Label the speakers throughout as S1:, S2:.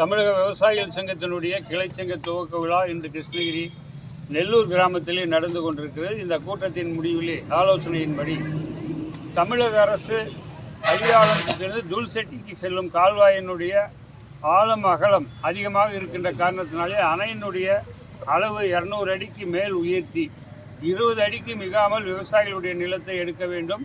S1: தமிழக விவசாயிகள் சங்கத்தினுடைய கிளை சங்க துவக்க விழா இன்று கிருஷ்ணகிரி நெல்லூர் கிராமத்திலே நடந்து கொண்டிருக்கிறது. இந்த கூட்டத்தின் முடிவிலே ஆலோசனையின்படி தமிழக அரசு அதிகாரத்திலிருந்து துல்செட்டிக்கு செல்லும் கால்வாயினுடைய ஆழம் அகலம் அதிகமாக இருக்கின்ற காரணத்தினாலே அணையினுடைய அளவு இரநூறு அடிக்கு மேல் உயர்த்தி இருபது அடிக்கு மிகாமல் விவசாயிகளுடைய நிலத்தை எடுக்க வேண்டும்.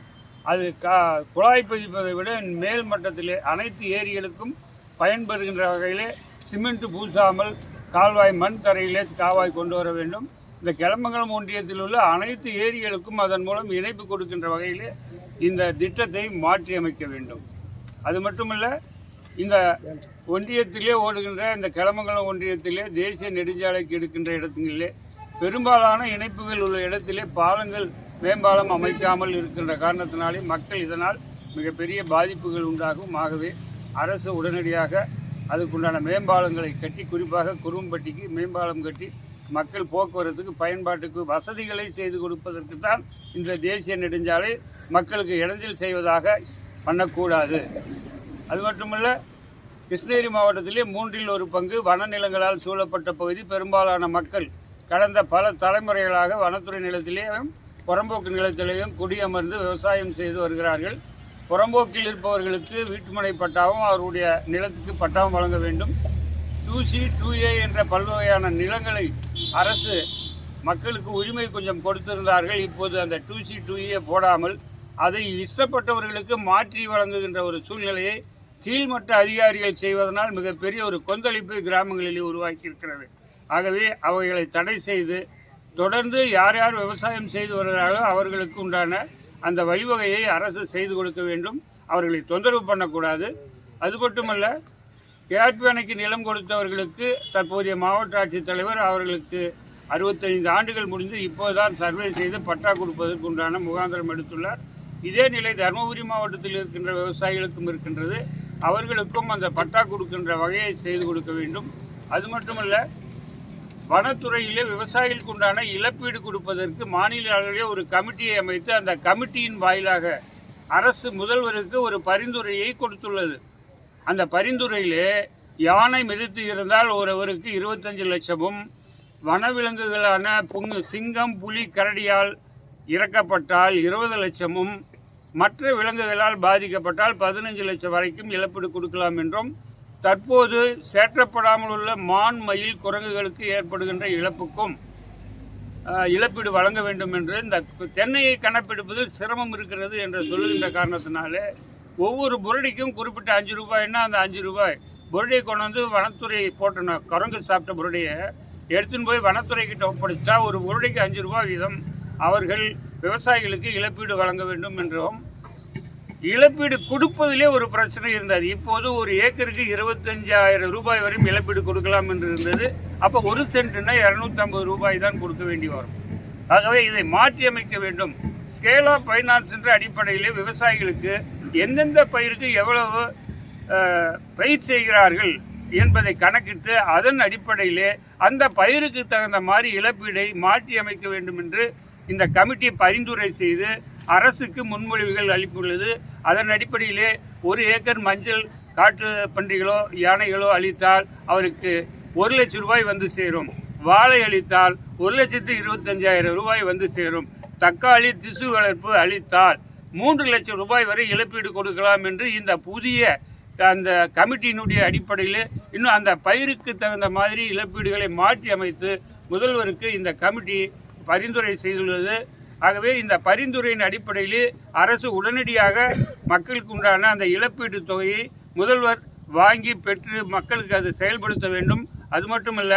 S1: அது கா குழாய் பதிப்பதை விட மேல் மட்டத்திலே அனைத்து ஏரிகளுக்கும் பயன்பெறுகின்ற வகையிலே சிமெண்ட் பூசாமல் கால்வாய் மண் தரையிலே காவாய் கொண்டு வர வேண்டும். இந்த கிளம்பங்கலம் ஒன்றியத்தில் உள்ள அனைத்து ஏரிகளுக்கும் அதன் மூலம் இணைப்பு கொடுக்கின்ற வகையிலே இந்த திட்டத்தை மாற்றி அமைக்க வேண்டும். அது மட்டுமல்ல இந்த ஒன்றியத்திலே ஓடுகின்ற இந்த கிளமங்கலம் ஒன்றியத்திலே தேசிய நெடுஞ்சாலைக்கு எடுக்கின்ற இடத்திலே பெரும்பாலான இணைப்புகள் உள்ள இடத்திலே பாலங்கள் மேம்பாலம் அமைக்காமல் இருக்கின்ற காரணத்தினாலே மக்கள் இதனால் மிகப்பெரிய பாதிப்புகள் உண்டாகும் ஆகவே அரசு உடனடியாக அதுக்குண்டான மேம்பாலங்களை கட்டி குறிப்பாக குரும்பட்டிக்கு மேம்பாலம் கட்டி மக்கள் போக்குவரத்துக்கு பயன்பாட்டுக்கு வசதிகளை செய்து கொடுப்பதற்கு தான் இந்த தேசிய நெடுஞ்சாலை மக்களுக்கு இடைஞ்சல் செய்வதாக பண்ணக்கூடாது. அது மட்டுமல்ல கிருஷ்ணகிரி மாவட்டத்திலே மூன்றில் ஒரு பங்கு வனநிலங்களால் சூழப்பட்ட பகுதி. பெரும்பாலான மக்கள் கடந்த பல தலைமுறைகளாக வனத்துறை நிலத்திலேயும் புறம்போக்கு நிலத்திலேயும் குடியமர்ந்து விவசாயம் செய்து வருகிறார்கள். புறம்போக்கில் இருப்பவர்களுக்கு வீட்டுமனை பட்டாவும் அவருடைய நிலத்துக்கு பட்டாவும் வழங்க வேண்டும். டூ சி டூ ஏ என்ற பல்வகையான நிலங்களை அரசு மக்களுக்கு உரிமை கொஞ்சம் கொடுத்திருந்தார்கள். இப்போது அந்த டூ சி டூ ஏ போடாமல் அதை இஷ்டப்பட்டவர்களுக்கு மாற்றி வழங்குகின்ற ஒரு சூழ்நிலையை கீழ்மட்ட அதிகாரிகள் செய்வதனால் மிகப்பெரிய ஒரு கொந்தளிப்பு கிராமங்களிலே உருவாக்கியிருக்கிறது. ஆகவே அவைகளை தடை செய்து தொடர்ந்து யார் யார் விவசாயம் செய்து வருகிறார்களோ அவர்களுக்கு உண்டான அந்த வழிவகையை அரசு செய்து கொடுக்க வேண்டும். அவர்களை தொந்தரவு பண்ணக்கூடாது. அது மட்டுமல்ல கேட்பு அணைக்கு நிலம் கொடுத்தவர்களுக்கு தற்போதைய மாவட்ட ஆட்சித்தலைவர் அவர்களுக்கு அறுபத்தைந்து ஆண்டுகள் முடிந்து இப்போதுதான் சர்வே செய்து பட்டா கொடுப்பதற்கு உண்டான முகாந்திரம் எடுத்துள்ளார். இதே நிலை தருமபுரி மாவட்டத்தில் இருக்கின்ற விவசாயிகளுக்கும் இருக்கின்றது. அவர்களுக்கும் அந்த பட்டா கொடுக்கின்ற வகையை செய்து கொடுக்க வேண்டும். அது மட்டுமல்ல வனத்துறையிலே விவசாயிகளுக்கு உண்டான இழப்பீடு கொடுப்பதற்கு மாநில அளவிலே ஒரு கமிட்டியை அமைத்து அந்த கமிட்டியின் வாயிலாக அரசு முதல்வருக்கு ஒரு பரிந்துரையை கொடுத்துள்ளது. அந்த பரிந்துரையிலே யானை மிதித்து இருந்தால் ஒருவருக்கு இருபத்தஞ்சு லட்சமும் வனவிலங்குகளான புங்கு சிங்கம் புலி கரடியால் இறக்கப்பட்டால் இருபது லட்சமும் மற்ற விலங்குகளால் பாதிக்கப்பட்டால் பதினஞ்சு லட்சம் வரைக்கும் இழப்பீடு கொடுக்கலாம் என்றும் தற்போது சேற்றப்படாமல் உள்ள மான் மயில் குரங்குகளுக்கு ஏற்படுகின்ற இழப்புக்கும் இழப்பீடு வழங்க வேண்டும் என்று இந்த தென்னையை கணப்பெடுப்பதில் சிரமம் இருக்கிறது என்று சொல்லுகின்ற காரணத்தினாலே ஒவ்வொரு புரடிக்கும் குறிப்பிட்ட அஞ்சு ரூபாய்னா அந்த அஞ்சு ரூபாய்? புரடியை கொண்டு வந்து வனத்துறை போட்டணும் குரங்கு சாப்பிட்ட புரடியை எடுத்துன்னு போய் வனத்துறை கிட்ட ஒரு புரடிக்கு அஞ்சு ரூபாய் வீதம் அவர்கள் விவசாயிகளுக்கு இழப்பீடு வழங்க வேண்டும் என்றும் இழப்பீடு கொடுப்பதிலே ஒரு பிரச்சனை இருந்தது. இப்போது ஒரு ஏக்கருக்கு இருபத்தஞ்சாயிரம் ரூபாய் வரையும் இழப்பீடு கொடுக்கலாம் என்று இருந்தது. அப்போ ஒரு சென்ட்னா இரநூத்தம்பது ரூபாய் தான் கொடுக்க வேண்டி வரும். ஆகவே இதை மாற்றி அமைக்க வேண்டும். ஸ்கேல் ஆஃப் ஃபைனான்ஸ் என்ற அடிப்படையிலே விவசாயிகளுக்கு எந்தெந்த பயிருக்கு எவ்வளவு பயிர் செய்கிறார்கள் என்பதை கணக்கிட்டு அதன் அடிப்படையிலே அந்த பயிருக்கு தகுந்த மாதிரி இழப்பீடை மாற்றி அமைக்க வேண்டும் என்று இந்த கமிட்டி பரிந்துரை செய்து அரசுக்கு முன்மொழிவுகள் அளித்துள்ளது அதன் அடிப்படையிலே ஒரு ஏக்கர் மஞ்சள் காட்டு பன்றிகளோ யானைகளோ அளித்தால் அவருக்கு ஒரு லட்சம் ரூபாய் வந்து சேரும். வாழை அளித்தால் ஒரு லட்சத்து இருபத்தஞ்சாயிரம் ரூபாய் வந்து சேரும். தக்காளி திசு வளர்ப்பு அளித்தால் மூன்று லட்சம் ரூபாய் வரை இழப்பீடு கொடுக்கலாம் என்று இந்த புதிய அந்த கமிட்டியினுடைய அடிப்படையில் இன்னும் அந்த பயிருக்கு தகுந்த மாதிரி இழப்பீடுகளை மாற்றி அமைத்து முதல்வருக்கு இந்த கமிட்டி பரிந்துரை செய்துள்ளது. ஆகவே இந்த பரிந்துரையின் அடிப்படையில் அரசு உடனடியாக மக்களுக்கு உண்டான அந்த இழப்பீட்டு தொகையை முதல்வர் வாங்கி பெற்று மக்களுக்கு அது செயல்படுத்த வேண்டும். அது மட்டுமல்ல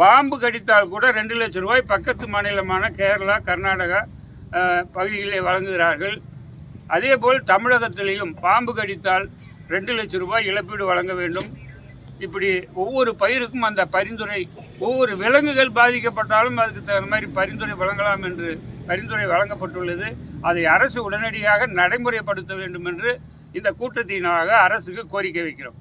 S1: பாம்பு கடித்தால் கூட ரெண்டு லட்சம் ரூபாய் பக்கத்து மாநிலமான கேரளா கர்நாடகா பகுதிகளை வழங்குகிறார்கள். அதேபோல் தமிழகத்திலேயும் பாம்பு கடித்தால் ரெண்டு லட்சம் ரூபாய் இழப்பீடு வழங்க வேண்டும். இப்படி ஒவ்வொரு பயிருக்கும் அந்த பரிந்துரை ஒவ்வொரு விலங்குகள் பாதிக்கப்பட்டாலும் அதுக்கு தகுந்த மாதிரி பரிந்துரை வழங்கலாம் என்று பரிந்துரை வழங்கப்பட்டுள்ளது. அதை அரசு உடனடியாக நடைமுறைப்படுத்த வேண்டும் என்று இந்த கூட்டத்தினாக அரசுக்கு கோரிக்கை வைக்கிறோம்.